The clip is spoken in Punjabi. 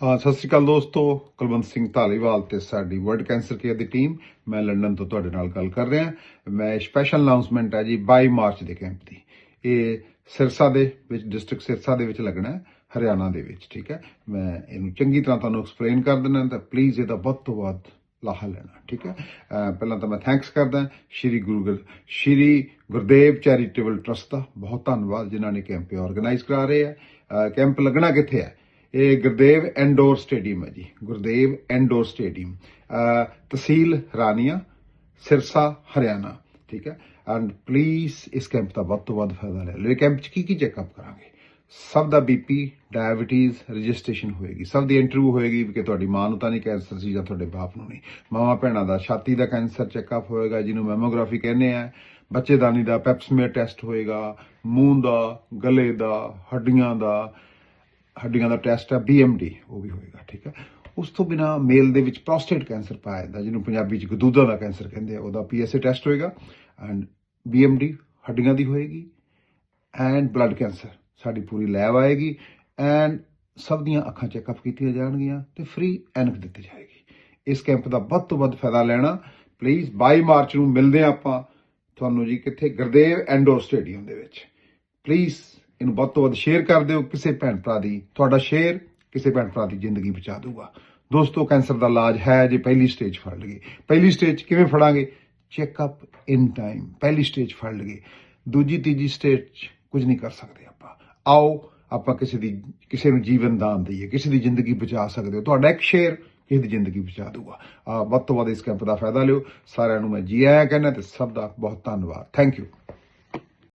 ਸਤਿ ਸ਼੍ਰੀ ਅਕਾਲ ਦੋਸਤੋ, ਕੁਲਵੰਤ ਸਿੰਘ ਧਾਲੀਵਾਲ ਤੇ ਸਾਡੀ ਵਰਲਡ ਕੈਂਸਰ ਕੇਅਰ ਦੀ ਟੀਮ। ਮੈਂ ਲੰਡਨ ਤੋਂ ਤੁਹਾਡੇ ਨਾਲ ਗੱਲ ਕਰ ਰਿਹਾ। ਮੈਂ ਸਪੈਸ਼ਲ ਅਨਾਉਂਸਮੈਂਟ ਹੈ ਜੀ 22 ਮਾਰਚ ਦੇ ਕੈਂਪ ਦੀ। ਇਹ ਸਿਰਸਾ ਦੇ ਵਿੱਚ ਡਿਸਟ੍ਰਿਕਟ ਸਿਰਸਾ ਦੇ ਵਿੱਚ ਲੱਗਣਾ ਹੈ, ਹਰਿਆਣਾ ਦੇ ਵਿੱਚ, ਠੀਕ ਹੈ? ਮੈਂ ਇਹਨੂੰ ਚੰਗੀ ਤਰ੍ਹਾਂ ਤੁਹਾਨੂੰ ਐਕਸਪਲੇਨ ਕਰ ਦਿੰਦਾ ਤਾਂ ਪਲੀਜ਼ ਇਹਦਾ ਵੱਧ ਤੋਂ ਵੱਧ ਲਾਹਾ ਲੈਣਾ, ਠੀਕ ਹੈ? ਪਹਿਲਾਂ ਤਾਂ ਮੈਂ ਥੈਂਕਸ ਕਰਦਾ ਸ਼੍ਰੀ ਗੁਰੂ ਗ੍ਰੰਥ ਸ਼੍ਰੀ ਗੁਰਦੇਵ ਚੈਰੀਟੇਬਲ ਟਰਸਟ ਦਾ। ਬਹੁਤ ਧੰਨਵਾਦ ਜਿਨ੍ਹਾਂ ਨੇ ਕੈਂਪ ਆਰਗੇਨਾਈਜ਼ ਕਰਾ ਰਹੇ ਆ। ਕੈਂਪ ਲੱਗਣਾ ਕਿੱਥੇ ਹੈ? ਇਹ ਗੁਰਦੇਵ ਐਂਡੋਰ ਸਟੇਡੀਅਮ ਹੈ ਜੀ ਗੁਰਦੇਵ ਐਂਡੋਰ ਸਟੇਡੀਅਮ ਤਹਿਸੀਲ ਰਾਨੀਆ ਸਿਰਸਾ ਹਰਿਆਣਾ ਠੀਕ ਹੈ ਐਂਡ ਪਲੀਜ਼ ਇਸ ਕੈਂਪ ਦਾ ਵੱਧ ਤੋਂ ਵੱਧ ਫਾਇਦਾ ਲੈ ਲਓ ਇਹ ਕੈਂਪ 'ਚ ਕੀ ਕੀ ਚੈੱਕਅਪ ਕਰਾਂਗੇ ਸਭ ਦਾ ਬੀਪੀ ਡਾਇਬੀਟੀਜ਼ ਰਜਿਸਟ੍ਰੇਸ਼ਨ ਹੋਏਗੀ ਸਭ ਦੀ ਇੰਟਰਵਿਊ ਹੋਏਗੀ ਕਿ ਤੁਹਾਡੀ ਮਾਂ ਨੂੰ ਤਾਂ ਨਹੀਂ ਕੈਂਸਰ ਸੀ ਜਾਂ ਤੁਹਾਡੇ ਬਾਪ ਨੂੰ ਨਹੀਂ ਮਾਵਾਂ ਭੈਣਾਂ ਦਾ ਛਾਤੀ ਦਾ ਕੈਂਸਰ ਚੈੱਕਅਪ ਹੋਏਗਾ ਜਿਹਨੂੰ ਮੈਮੋਗ੍ਰਾਫੀ ਕਹਿੰਦੇ ਆ ਬੱਚੇਦਾਨੀ ਦਾ ਪੈਪਸਮੀਅਰ ਟੈਸਟ ਹੋਏਗਾ ਮੂੰਹ ਦਾ ਗਲੇ ਦਾ ਹੱਡੀਆਂ ਦਾ ਹੱਡੀਆਂ ਦਾ ਟੈਸਟ ਹੈ BMD ਉਹ ਵੀ ਹੋਏਗਾ, ਠੀਕ ਹੈ ਉਸ ਤੋਂ ਬਿਨਾ ਮੇਲ ਦੇ ਵਿੱਚ ਪ੍ਰੋਸਟੇਟ ਕੈਂਸਰ ਪਾਇਆ ਜਾਂਦਾ, ਜਿਹਨੂੰ ਪੰਜਾਬੀ ਚ ਗਦੂਦਾ ਦਾ ਕੈਂਸਰ ਕਹਿੰਦੇ ਆ, ਉਹਦਾ PSA ਟੈਸਟ ਹੋਏਗਾ ਐਂਡ BMD ਹੱਡੀਆਂ ਦੀ ਹੋਏਗੀ ਐਂਡ ਬਲੱਡ ਕੈਂਸਰ ਸਾਡੀ ਪੂਰੀ ਲੈਬ ਆਏਗੀ ਐਂਡ ਸਭ ਦੀਆਂ ਅੱਖਾਂ ਚੈੱਕਅਪ ਕੀਤੀਆਂ ਜਾਣਗੀਆਂ ਤੇ ਫ੍ਰੀ ਐਨਕ ਦਿੱਤੀ ਜਾਏਗੀ। ਇਸ ਕੈਂਪ ਦਾ ਵੱਧ ਤੋਂ ਵੱਧ ਫਾਇਦਾ ਲੈਣਾ ਪਲੀਜ਼ 22 ਮਾਰਚ ਨੂੰ ਮਿਲਦੇ ਹਾਂ ਆਪਾਂ, ਤੁਹਾਨੂੰ ਜੀ ਕਿੱਥੇ, ਗੁਰਦੇਵ ਐਂਡੋਰ ਸਟੇਡੀਅਮ ਦੇ ਵਿੱਚ। ਪਲੀਜ਼ ਇਹਨੂੰ ਵੱਧ ਤੋਂ ਵੱਧ ਸ਼ੇਅਰ ਕਰ ਦਿਓ ਕਿਸੇ ਭੈਣ ਭਰਾ ਦੀ, ਤੁਹਾਡਾ ਸ਼ੇਅਰ ਕਿਸੇ ਭੈਣ ਭਰਾ ਦੀ ਜ਼ਿੰਦਗੀ ਬਚਾ ਦੂਗਾ ਦੋਸਤੋ ਕੈਂਸਰ ਦਾ ਇਲਾਜ ਹੈ ਜੇ ਪਹਿਲੀ ਸਟੇਜ ਫੜ ਲਈਏ। ਪਹਿਲੀ ਸਟੇਜ ਕਿਵੇਂ ਫੜਾਂਗੇ? ਚੈੱਕਅਪ ਇਨ ਟਾਈਮ ਪਹਿਲੀ ਸਟੇਜ ਫੜ ਲਈਏ। ਦੂਜੀ, ਤੀਜੀ ਸਟੇਜ ਕੁਝ ਨਹੀਂ ਕਰ ਸਕਦੇ ਆਪਾਂ। ਆਓ, ਆਪਾਂ ਕਿਸੇ ਦੀ, ਕਿਸੇ ਨੂੰ ਜੀਵਨ ਦਾਨ ਦਈਏ, ਕਿਸੇ ਦੀ ਜ਼ਿੰਦਗੀ ਬਚਾ ਸਕਦੇ ਹੋ। ਤੁਹਾਡਾ ਇੱਕ ਸ਼ੇਅਰ ਕਿਸੇ ਦੀ ਜ਼ਿੰਦਗੀ ਬਚਾ ਦੂਗਾ ਵੱਧ ਤੋਂ ਵੱਧ ਇਸ ਕੈਂਪ ਦਾ ਫਾਇਦਾ ਲਿਓ। ਸਾਰਿਆਂ ਨੂੰ ਮੈਂ ਜੀ ਆਇਆਂ ਕਹਿੰਦਾ ਤੇ ਸਭ ਦਾ ਬਹੁਤ ਧੰਨਵਾਦ। Thank you